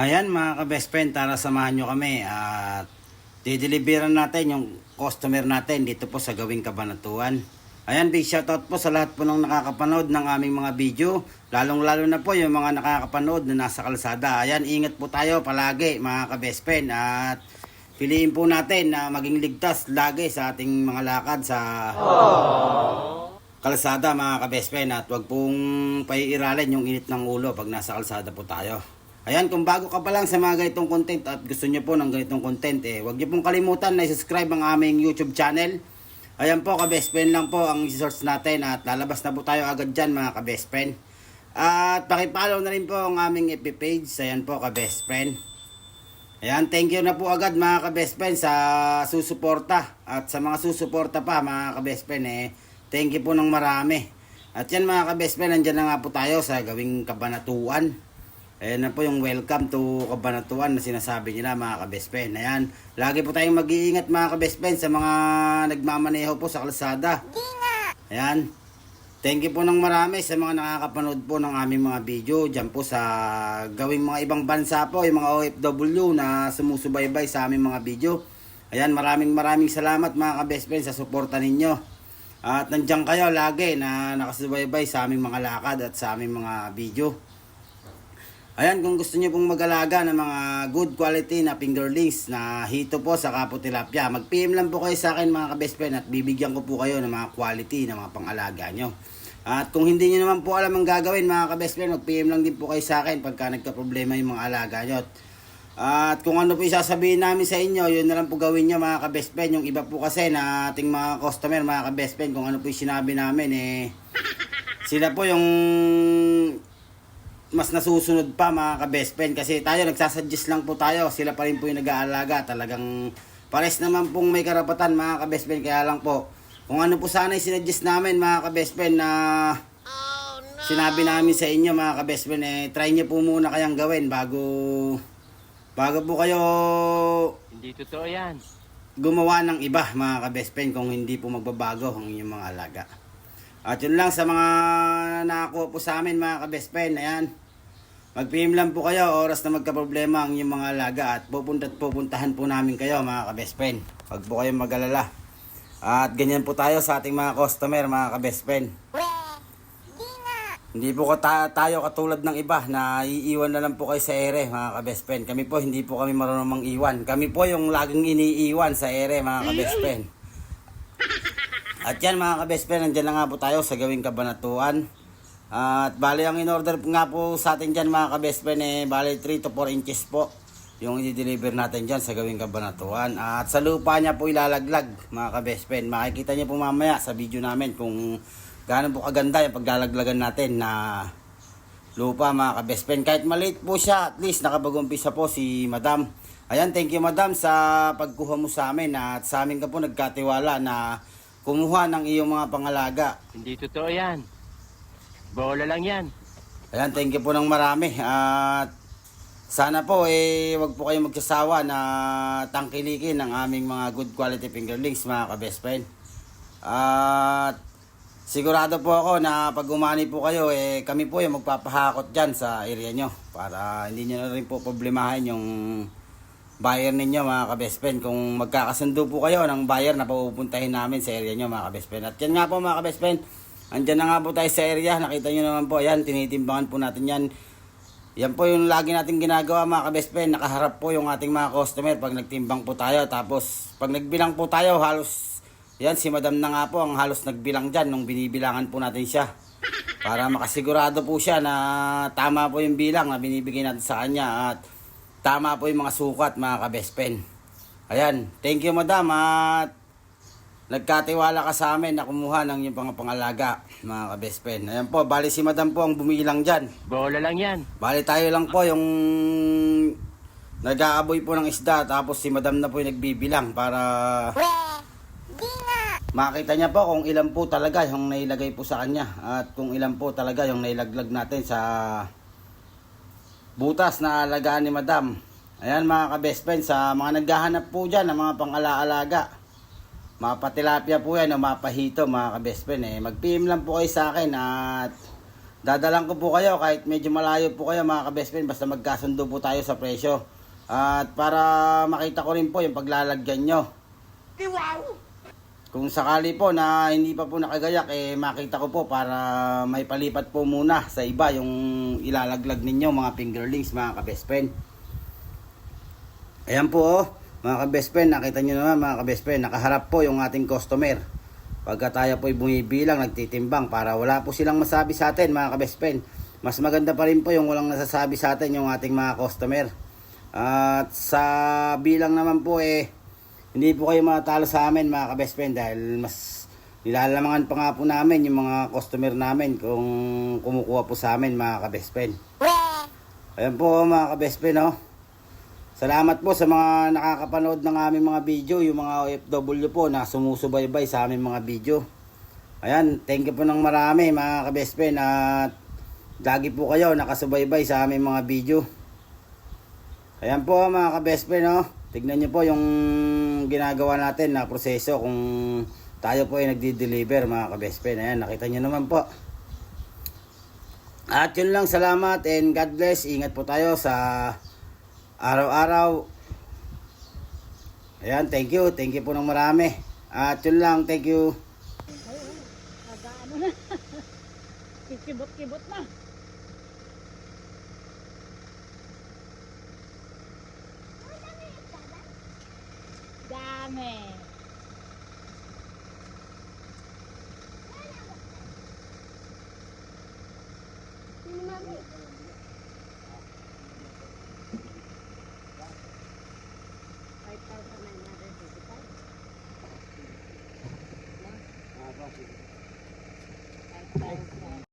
Ayan mga ka-best friend, tara samahan nyo kami at dideliveran natin yung customer natin dito po sa gawing kabanatuan. Ayan, big shoutout po sa lahat po ng nakakapanood ng aming mga video, lalong lalo na po yung mga nakakapanood na nasa kalsada. Ayan, ingat po tayo palagi mga ka-best friend at piliin po natin na maging ligtas lagi sa ating mga lakad sa kalsada mga ka-best friend at wag pong paiiralin yung init ng ulo pag nasa kalsada po tayo. Ayan, kung bago ka pa lang sa mga ganitong content at gusto nyo po ng ganitong content, eh, huwag nyo pong kalimutan na subscribe ang aming YouTube channel. Ayan po, ka-best friend lang po ang source natin at lalabas na po tayo agad dyan mga ka-best friend. At pakipollow na rin po ang aming FB page. Ayan po, ka-best friend. Ayan, thank you na po agad mga ka-best friend sa susuporta. At sa mga susuporta pa mga ka-best friend, eh, thank you po ng marami. At yan mga ka-best friend, nandyan na nga po tayo sa gawing kabanatuan. Ayan na po yung welcome to Kabanatuan na sinasabi nila mga ka-best friend. Ayan, lagi po tayong mag-iingat mga ka-best friend sa mga nagmamaneho po sa kalsada. Ayan, thank you po ng marami sa mga nakakapanood po ng aming mga video dyan po sa gawing mga ibang bansa po, yung mga OFW na sumusubaybay sa aming mga video. Ayan, maraming maraming salamat mga ka-best friend sa suporta ninyo. At nandiyan kayo lagi na nakasubaybay sa aming mga lakad at sa aming mga video. Ayan, kung gusto niyo pong mag-alaga ng mga good quality na fingerlings na hito po sa Kapo Tilapia, mag-PM lang po kayo sa akin mga ka-best friend at bibigyan ko po kayo ng mga quality na mga pang-alaga nyo. At kung hindi niyo naman po alam ang gagawin mga ka-best friend, mag-PM lang din po kayo sa akin pagka nagka-problema yung mga alaga nyo. At kung ano po yung sasabihin namin sa inyo, yun na lang po gawin nyo mga ka-best friend. Yung iba po kasi na ating mga customer, mga ka-best friend, kung ano po yung sinabi namin, eh, sila po yung mas nasusunod pa mga ka-best friend kasi tayo nagsasuggest lang po tayo sila pa rin po yung nag-aalaga talagang pares naman pong may karapatan mga ka-best friend kaya lang po kung ano po sana yung sinuggest namin mga ka-best friend na sinabi namin sa inyo mga ka-best friend eh try nyo po muna kayang gawin bago bago po kayo Hindi totoo yan. gumawa ng iba mga ka-best friend kung hindi po magbabago ang inyong mga alaga. At yun lang sa mga nakakuha po sa amin mga ka-best friend. Ayan. Mag-PM lang po kayo oras na magka-problema ang inyong mga alaga at pupunta at pupuntahan po namin kayo mga ka-best friend. Huwag po kayong mag-alala. At ganyan po tayo sa ating mga customer mga ka-best friend. Hindi po ka tayo katulad ng iba na iiwan na lang po kayo sa ere mga ka-best friend. Kami po hindi po kami marunong mang iwan. Kami po yung laging iniiwan sa ere mga ka-best friend. At yan mga ka-best friend, nandiyan na nga po tayo sa gawing kabanatuan. At bali ang in-order nga po sa atin dyan mga ka-best friend eh, bali 3 to 4 inches po yung i-deliver natin dyan sa gawing kabanatuan. At sa lupa niya po ilalaglag mga ka-best friend. Makikita niyo po mamaya sa video namin kung gaano po kaganda yung paglalaglagan natin na lupa mga ka-best friend. Kahit maliit po siya, at least nakapag-umpisa po si Madam. Ayan, thank you Madam sa pagkuha mo sa amin at sa amin ka po nagkatiwala na kumuha ng iyong mga pangalaga. Hindi totoo yan. Bola lang yan. Ayan, thank you po ng marami. At sana po eh wag po kayong magsasawa na tangkilikin ang aming mga good quality fingerlings mga ka-best friend. At sigurado po ako na pag umani po kayo eh kami po yung magpapahakot dyan sa area nyo para hindi nyo na rin po problemahin yung buyer ninyo mga ka-best friend. Kung magkakasundo po kayo ng buyer na pupuntahin namin sa area nyo mga ka-best friend. At yan nga po mga ka-best friend, andyan na nga po tayo sa area. Nakita nyo naman po, yan, tinitimbangan po natin yan. Yan po yung lagi natin ginagawa mga ka-best friend. Nakaharap po yung ating mga customer pag nagtimbang po tayo. Tapos pag nagbilang po tayo, halos, yan si madam na nga po ang halos nagbilang dyan nung binibilangan po natin siya. Para makasigurado po siya na tama po yung bilang na binibigay natin sa kanya at tama po yung mga sukat mga ka-best friend. Ayan, thank you madam at nagkatiwala ka sa amin na kumuha ng yung mga pangalaga mga ka-best friend. Ayan po, bali si madam po ang bumilang dyan. Bola lang yan. Bali tayo lang po yung nag-aaboy po ng isda tapos si madam na po yung nagbibilang para makita niya po kung ilan po talaga yung nailagay po sa kanya at kung ilan po talaga yung nailaglag natin sa butas na alagaan ni madam. Ayan mga ka-best friend, sa mga naghahanap po dyan ng mga pang-alaalaga. Mapatilapia po yan o mapahito mga ka-best friend. Eh. Mag-PM lang po kayo sa akin at Dadalang ko po kayo kahit medyo malayo po kayo mga ka-best friend basta magkasundo po tayo sa presyo. At para makita ko rin po yung paglalagyan nyo. Kung sakali po na hindi pa po nakagayak, eh makita ko po para may palipat po muna sa iba yung ilalaglag ninyo mga fingerlings mga ka-best friend. Ayan po oh, mga ka-best friend, nakita nyo naman mga ka-best friend, nakaharap po yung ating customer. Pagka tayo po bumibilang, nagtitimbang para wala po silang masabi sa atin mga ka-best friend. Mas maganda pa rin po yung walang nasasabi sa atin yung ating mga customer. At sa bilang naman po eh, hindi po kayo matalo sa amin mga ka-best friend dahil mas nilalamangan pa nga po namin yung mga customer namin kung kumukuha po sa amin mga ka-best friend. Ayan po mga ka-best friend oh. Salamat po sa mga nakakapanood ng aming mga video, yung mga OFW po na sumusubaybay sa aming mga video. Ayan, thank you po ng marami mga ka-best friend at lagi po kayo nakasubaybay sa aming mga video. Ayan po mga ka-best friend, oh. tignan nyo po yung ginagawa natin na proseso kung tayo po ay nagdi-deliver mga ka-best friend. Ayan, nakita nyo naman po. At yun lang, salamat and God bless. Ingat po tayo sa araw-araw. Ayan, thank you. Thank you po ng marami. At yun lang, thank you. Nagaano na. Dami. Five thousand.